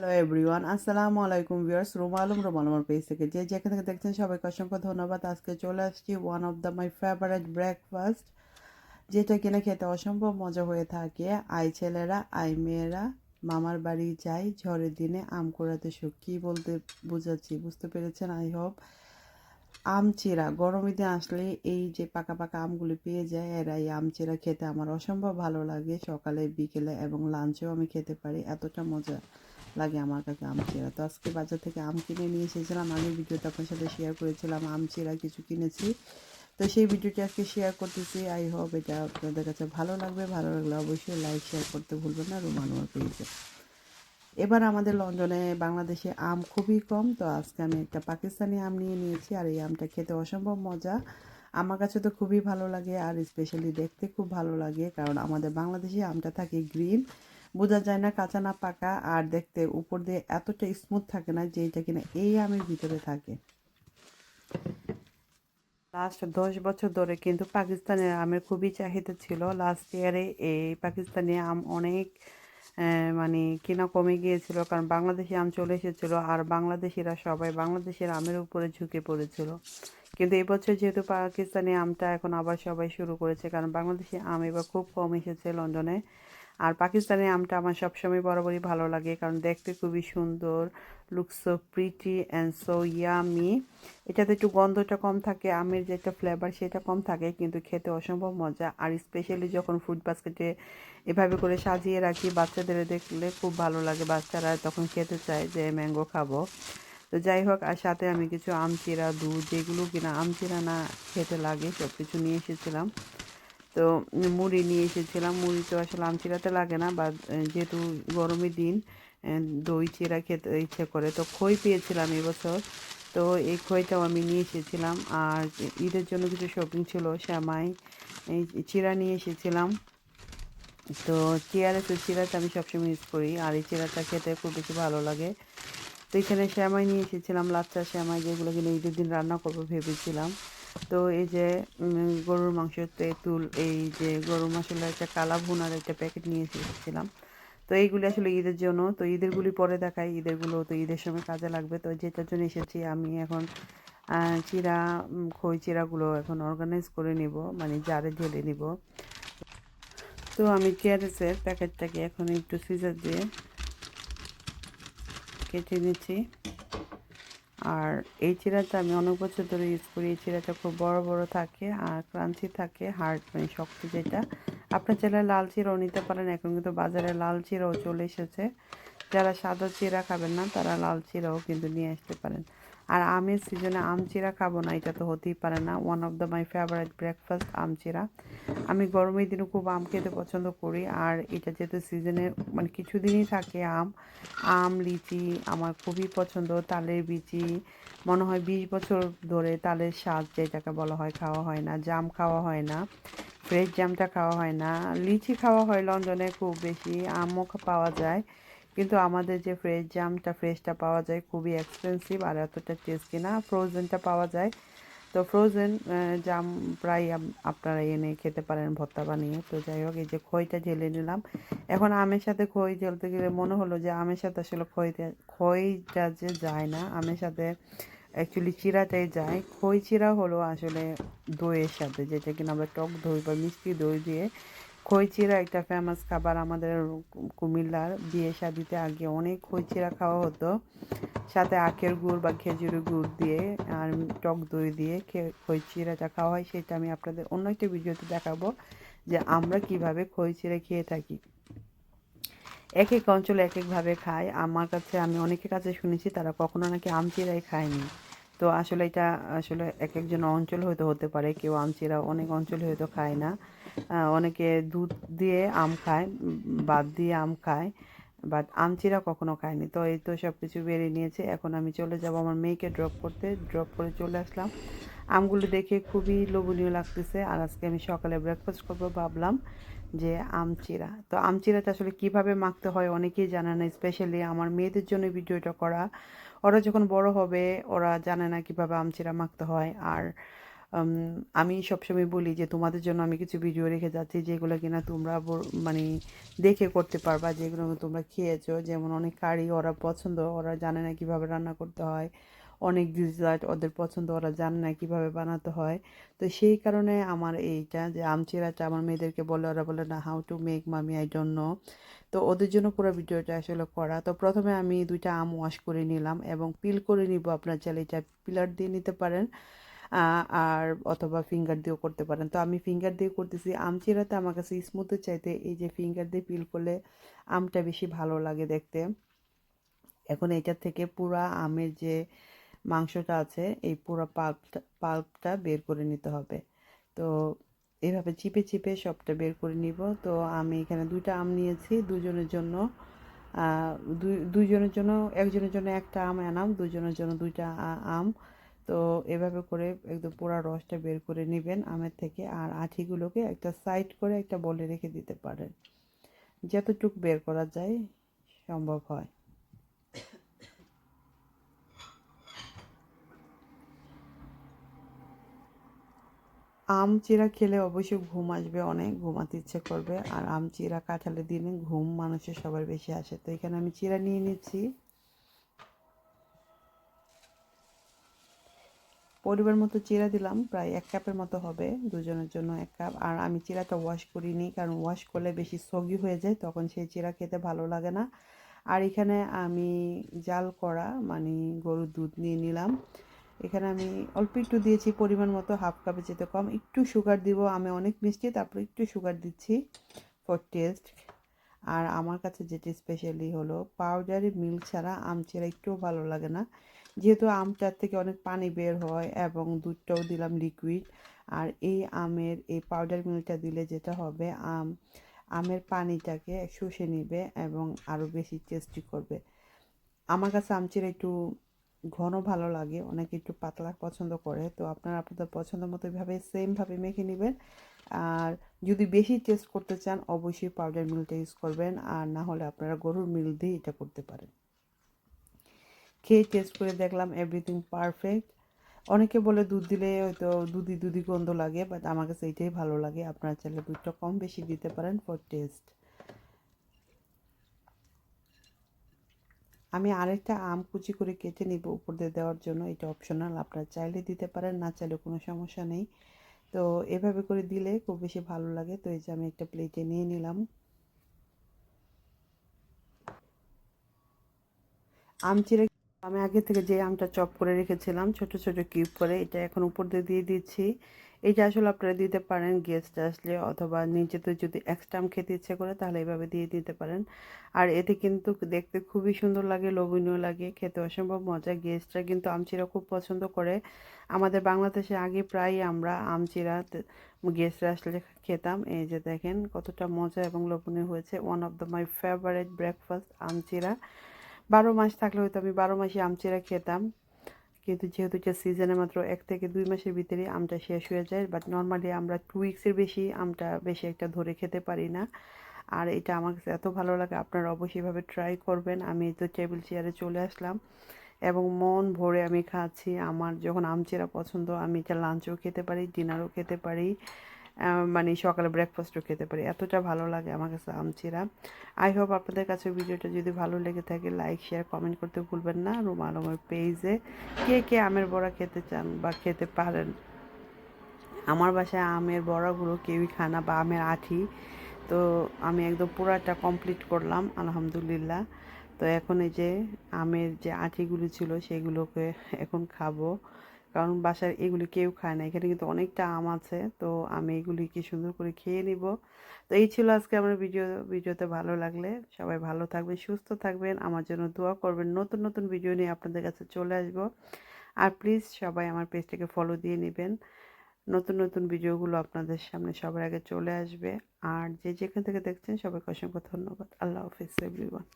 Hello everyone আসসালামু আলাইকুম viewers Ruma Alam page থেকে। যে যেখান থেকে দেখছেন, সবাইকে অসংখ্য ধন্যবাদ। আজকে চলে আসছি one of the my favourite breakfast যেটা কিনা খেতে অসম্ভব মজা হয়ে থাকে। আই ছেলেরা, আই মেয়েরা, মামার বাড়ি যাই, ঝড়ের দিনে আম কুড়াতে সুখ কী বলতে বুঝাচ্ছি? বুঝতে পেরেছেন আই হোপ আম গরমের দিন আসলে এই যে পাকা পাকা আমগুলি পেয়ে যায় এরা এই আম চিরা খেতে আমার অসম্ভব ভালো লাগে। সকালে, বিকেলে এবং লাঞ্চেও আমি খেতে পারি। এতটা মজা। লাগে আমার কাছে আম চিরা। তো আজকে বাজার থেকে আম কিনে নিয়ে এসেছিলাম। আমি ভিডিওতে আপনার সাথে শেয়ার করেছিলাম, আম চিরা কিছু কিনেছি। তো সেই ভিডিওটি আজকে শেয়ার করতেছি। আই হোপ এটা আপনাদের কাছে ভালো লাগবে। ভালো লাগলে অবশ্যই লাইক শেয়ার করতে ভুলবেন না রুমানুয়ার পেয়েছে। এবার আমাদের লন্ডনে বাংলাদেশে আম খুবই কম। তো আজকে আমি একটা পাকিস্তানি আম নিয়ে নিয়েছি আর এই আমটা খেতে অসম্ভব মজা। আমার কাছে তো খুবই ভালো লাগে আর স্পেশালি দেখতে খুব ভালো লাগে। কারণ আমাদের বাংলাদেশে আমটা থাকে গ্রিন বোঝা যায় না, কাঁচা না পাকা, আর দেখতে উপর দিয়ে এতটা স্মুথ থাকে না যে এটা কিনা এই আমের ভিতরে থাকে। লাস্ট দশ বছর ধরে কিন্তু পাকিস্তানের আমের খুবই চাহিদা ছিল। লাস্ট ইয়ারে এই পাকিস্তানি আম অনেক মানে কেনা কমে গিয়েছিল, কারণ বাংলাদেশি আম চলে এসেছিল, আর বাংলাদেশিরা সবাই বাংলাদেশের আমের উপরে ঝুঁকে পড়েছিল। কিন্তু এবছর যেহেতু পাকিস্তানি আমটা এখন আবার সবাই শুরু করেছে, কারণ বাংলাদেশি আম এবার খুব কম এসেছে লন্ডনে। আর পাকিস্তানি আমটা আমার সবসময় বরাবরই ভালো লাগে, কারণ দেখতে খুবই সুন্দর look so pretty and so yummy এটাতে একটু গন্ধটা কম থাকে, আমের যে একটা ফ্লেভার সেটা কম থাকে, কিন্তু খেতে অসম্ভব মজা। আর স্পেশালি যখন ফুড বাস্কেটে এভাবে করে সাজিয়ে রাখি, বাচ্চাদের দেখলে খুব ভালো লাগে, বাচ্চারা তখন খেতে চায় যে ম্যাঙ্গো খাব। তো যাই হোক, আর সাথে আমি কিছু আম চিরা দুধ, যেগুলো কিনা আম চিরা না খেতে লাগে সব কিছু নিয়ে এসেছিলাম। তো মুড়ি নিয়ে এসেছিলাম। মুড়ি তো আসলে আম চিরাতে লাগে না বা যেহেতু গরমের দিন দই, চিরা খেতে ইচ্ছে করে। তো খই পেয়েছিলাম এবছর, তো এই খইটাও আমি নিয়ে এসেছিলাম। আর ঈদের জন্য কিছু শপিং ছিল, শ্যামাই এই চিরা নিয়ে এসেছিলাম। তো চিয়ারে চিরাটা আমি সবসময় ইউজ করি, আর এই চিরাটা খেতে খুব বেশি ভালো লাগে। তো এখানে শ্যামাই নিয়ে এসেছিলাম, লাচ্চা, শ্যামাই, যেগুলো কিনে ঈদের দিন রান্না করব ভেবেছিলাম। তো এই যে গরুর মাংস তেঁতুল, এই যে গরুর মশলার একটা কালা ভুনার একটা প্যাকেট নিয়ে এসেছিলাম। তো এইগুলি আসলে ঈদের জন্য, তো ঈদেরগুলি পরে দেখাই, ঈদেরগুলো তো ঈদের সময় কাজে লাগবে। তো যেটার জন্য এসেছি, আমি এখন চিরা খই চিরাগুলো এখন অর্গানাইজ করে নিব মানে জারে ঢেলে নিব। তো আমি চেয়ারেসের প্যাকেটটাকে এখন একটু সিজার দিয়ে কেটে নিচ্ছি। আর এই চিরাটা আমি অনেক বছর ধরে ইউজ করি। এই চিরাটা খুব বড় বড় থাকে, আর ক্রাঞ্চি থাকে হার্ড মানে শক্ত যেটা। আপনার চাইলে লাল চিরাও নিতে পারেন, এখন কিন্তু বাজারে লাল চিরাও চলে এসেছে। যারা সাদা চিরা খাবেন না, তারা লাল চিরাও কিন্তু নিয়ে আসতে পারেন। আর আমের সিজনে আমচিরা খাব না, এটা তো হতেই পারে না। One of the my favourite breakfast আম চিরা আমি গরমের দিনে খুব আম খেতে পছন্দ করি, আর এটা যেহেতু সিজনে মানে কিছুদিনই থাকে আম আম, লিচি আমার খুবই পছন্দ। তালের বিচি, মনে হয় বিশ বছর ধরে তালের স্বাদ যেটাকে বলা হয়, খাওয়া হয় না। জাম খাওয়া হয় না ফ্রেশ জামটা খাওয়া হয় না। লিচি খাওয়া হয় লন্ডনে খুব বেশি, আমও পাওয়া যায়। কিন্তু আমাদের যে ফ্রেশ জামটা ফ্রেশটা পাওয়া যায় খুবই এক্সপেন্সিভ আর এতটা টেস্টি না। ফ্রোজেনটা পাওয়া যায়। তো ফ্রোজেন জাম প্রায় আপনারা এনে খেতে পারেন ভর্তা বানিয়ে। তো যাই হোক, এই যে খইটা ঢেলে নিলাম। এখন আমের সাথে খই ঢেলতে গেলে মনে হলো যে আমের সাথে আসলে খইতে, খইটা যে যায় না, আমের সাথে অ্যাকচুয়ালি চিরাটাই যায়। খই চিরা হলো আসলে দইয়ের সাথে, যেটা কিনা আমরা টক দই বা মিষ্টি দই দিয়ে খইচিরা একটা ফেমাস খাবার আমাদের কুমিল্লার বিয়ে শাদিতে আগে অনেক খইচিরা খাওয়া হতো। সাথে আখের গুড় বা খেজুরের গুড় দিয়ে আর টক দই দিয়ে খইচিরাটা খাওয়া হয়, সেটা আমি আপনাদের অন্য একটা ভিডিওতে দেখাবো যে আমরা কীভাবে খইচিরা খেয়ে থাকি। এক এক অঞ্চলে এক একভাবে খায়। আমার কাছে, আমি অনেকের কাছে শুনেছি তারা কখনো নাকি আমচিরাই খায়নি। তো আসলে এটা আসলে এক একজন অঞ্চল হয়তো হতে পারে, কেউ আমচিরা অনেক অঞ্চলে হয়তো খায় না। অনেকে দুধ দিয়ে আম খায় বাদ দিয়ে আম খায় বাট আমচিরা কখনো খায়নি। তো এই তো সব কিছু বেরিয়ে নিয়েছে। এখন আমি চলে যাব আমার মেয়েকে ড্রপ করতে। ড্রপ করে চলে আসলাম। আমগুলো দেখে খুবই লোভনীয় লাগতেছে। আর আজকে আমি সকালে ব্রেকফাস্ট করব ভাবলাম যে আমচিরা। তো আমচিরাটা আসলে কীভাবে মাখতে হয় অনেকেই জানে না স্পেশালি আমার মেয়েদের জন্য ভিডিওটা করা। ওরা যখন বড় হবে, ওরা জানে না কীভাবে আমচিরা মাখতে হয়। আর আমি সবসময় বলি যে তোমাদের জন্য আমি কিছু ভিডিও রেখে যাচ্ছি যেগুলো কিনা তোমরা মানে দেখে করতে পারবা, যেগুলো তোমরা খেয়েছো। যেমন অনেক কারি ওরা পছন্দ, ওরা জানে না কীভাবে রান্না করতে হয়। অনেক ডিজার্ট ওদের পছন্দ, ওরা জানে না কীভাবে বানাতে হয়। তো সেই কারণে আমার এইটা যে আমচিরাটা আমার মেয়েদেরকে বলে, ওরা বলে, না how to make mommy I don't know তো ওদের জন্য পুরো ভিডিওটা আসলে করা। তো প্রথমে আমি দুইটা আম ওয়াশ করে নিলাম এবং পিল করে নিব। আপনার চাইলে এটা পিলার দিয়ে নিতে পারেন। আর অথবা ফিঙ্গার দিয়েও করতে পারেন। তো আমি ফিঙ্গার দিয়ে করতেছি। আম চিরাতে আমার কাছে স্মুথের চাইতে এই যে ফিঙ্গার দিয়ে পিল করলে আমটা বেশি ভালো লাগে দেখতে। এখন এটার থেকে পুরা আমের যে মাংসটা আছে, এই পুরো পাল্পটা পাল্পটা বের করে নিতে হবে। তো এভাবে চিপে চিপে সবটা বের করে নিব। তো আমি এখানে দুইটা আম নিয়েছি, দুজনের জন্য দুইজনের জন্য, একজনের জন্য একটা আম আনাম, দুজনের জন্য দুইটা আম। তো এভাবে করে একদম পুরো রসটা বের করে নেবেন আমের থেকে আর আঠিগুলোকে একটা সাইড করে একটা বলে রেখে দিতে পারেন। যতটুক বের করা যায় সম্ভব হয়। আম চিরা খেলে অবশ্যই ঘুম আসবে অনেক, ঘুমাতে ইচ্ছে করবে। আর আম চিরা কাঁঠালের দিনে ঘুম মানুষের সবার বেশি আসে। তো এখানে আমি চিরা নিয়ে নিচ্ছি। পরিবার মতো চিরা দিলাম, প্রায় এক কাপের মতো হবে দুজনের জন্য এক কাপ। আর আমি চিরাটা ওয়াশ করিনি, কারণ ওয়াশ করলে বেশি সগি হয়ে যায়, তখন সেই চিরা খেতে ভালো লাগে না। আর এখানে আমি জাল করা মানে গরুর দুধ নিয়ে নিলাম। এখানে আমি অল্প একটু দিয়েছি, পরিমাণ মতো হাফ কাপে যেতে কম। একটু সুগার দিব, আমি অনেক মিষ্টি, তারপর একটু সুগার দিচ্ছি ফর টেস্ট আর আমার কাছে যেটি স্পেশালি হলো পাউডারি মিল্ক ছাড়া আম চেরা একটুও ভালো লাগে না। যেহেতু আমটার থেকে অনেক পানি বের হয় এবং দুধটাও দিলাম লিকুইড আর এই আমের, এই পাউডার মিল্কটা দিলে যেটা হবে, আম, আমের পানিটাকে শুষে নেবে এবং আরও বেশি টেস্টি করবে। আমার কাছে আমচিরা একটু ঘন ভালো লাগে, অনেকে একটু পাতলা পছন্দ করে, তো আপনারা আপনাদের পছন্দ মতো এভাবে সেমভাবে মেখে নেবেন। আর যদি বেশি টেস্ট করতে চান, অবশ্যই পাউডার মিলটা ইউজ করবেন, আর না হলে আপনারা গরুর মিল দিয়ে এটা করতে পারেন। খেয়ে টেস্ট করে দেখলাম এভরিথিং পারফেক্ট অনেকে বলে দুধ দিলে হয়তো দুধি দুধি গন্ধ লাগে বাট আমার কাছে এইটাই ভালো লাগে। আপনারা চাইলে দুধটা কম বেশি দিতে পারেন ফর টেস্ট আমি আরেকটা আম কুচি করে কেটে নিব উপর দিয়ে দেওয়ার জন্য, এটা অপশনাল আপনারা চাইলে দিতে পারেন, না চাইলে কোনো সমস্যা নেই। তো এভাবে করে দিলে খুব বেশি ভালো লাগে। তো এই যে আমি একটা প্লেটে নিয়ে নিলাম। আম চিড়ে আমি আগে থেকে যে আমটা চপ করে রেখেছিলাম, ছোট ছোট কিউব করে, এটা এখন উপর দিয়ে দিয়ে দিচ্ছি। এটা আসলে আপনারা দিতে পারেন গেস্ট আসলে, অথবা নিজেদের যদি এক্সট্রা আম খেতে ইচ্ছে করে, তাহলে এইভাবে দিয়ে দিতে পারেন। আর এতে কিন্তু দেখতে খুবই সুন্দর লাগে, লোভনীয় লাগে, খেতে অসম্ভব মজা। গেস্টরা কিন্তু আমচিরা খুব পছন্দ করে। আমাদের বাংলাদেশে আগে প্রায় আমরা আমচিরা গেস্টরা আসলে খেতাম। এই যে দেখেন কতটা মজা এবং লোভনীয় হয়েছে। One of the my favourite breakfast আমচিরা। বারো মাস থাকলে হয়তো আমি বারো মাসে আমচিরা খেতাম। কিন্তু যেহেতু এটা সিজনে মাত্র এক থেকে দুই মাসের ভিতরে আমটা শেষ হয়ে যায় বাট নর্মালি আমরা টু উইক্সের বেশি আমটা বেশি একটা ধরে খেতে পারি না। আর এটা আমার কাছে এত ভালো লাগে, আপনারা অবশ্যইভাবে ট্রাই করবেন। আমি তো টেবিল চেয়ারে চলে আসলাম এবং মন ভরে আমি খাচ্ছি। আমার যখন আমচেরা পছন্দ, আমি এটা লাঞ্চও খেতে পারি ডিনারও খেতে পারি। মানে সকালে ব্রেকফাস্টও খেতে পারি। এতটা ভালো লাগে আমার কাছে আমচিরা। আই হোপ আপনাদের কাছে ভিডিওটা যদি ভালো লেগে থাকে লাইক শেয়ার কমেন্ট করতে ভুলবেন না। রুমা আলমের পেজে কে কে আমের বড়া খেতে চান বা খেতে পারেন? আমার বাসায় আমের বড়াগুলো কেউই খানা বা আমের আঠি। তো আমি একদম পুরাটা কমপ্লিট করলাম, আলহামদুলিল্লাহ। তো এখন এই যে আমের যে আঠিগুলো ছিল, সেগুলোকে এখন খাব। কারণ বাসার এগুলি কেউ খায় না। এখানে কিন্তু অনেকটা আম আছে, তো আমি এগুলিকে সুন্দর করে খেয়ে নিব। তো এই ছিল আজকে আমার ভিডিও, ভিডিওতে ভালো লাগলে সবাই ভালো থাকবেন, সুস্থ থাকবেন। আমার জন্য দোয়া করবেন, নতুন নতুন ভিডিও নিয়ে আপনাদের কাছে চলে আসব। আর প্লিজ সবাই আমার পেজটাকে ফলো দিয়ে নেবেন। নতুন নতুন ভিডিওগুলো আপনাদের সামনে সবার আগে চলে আসবে। আর যে যেখান থেকে দেখছেন সবাইকে অসংখ্য ধন্যবাদ। আল্লাহ হাফিজ এভরিওয়ান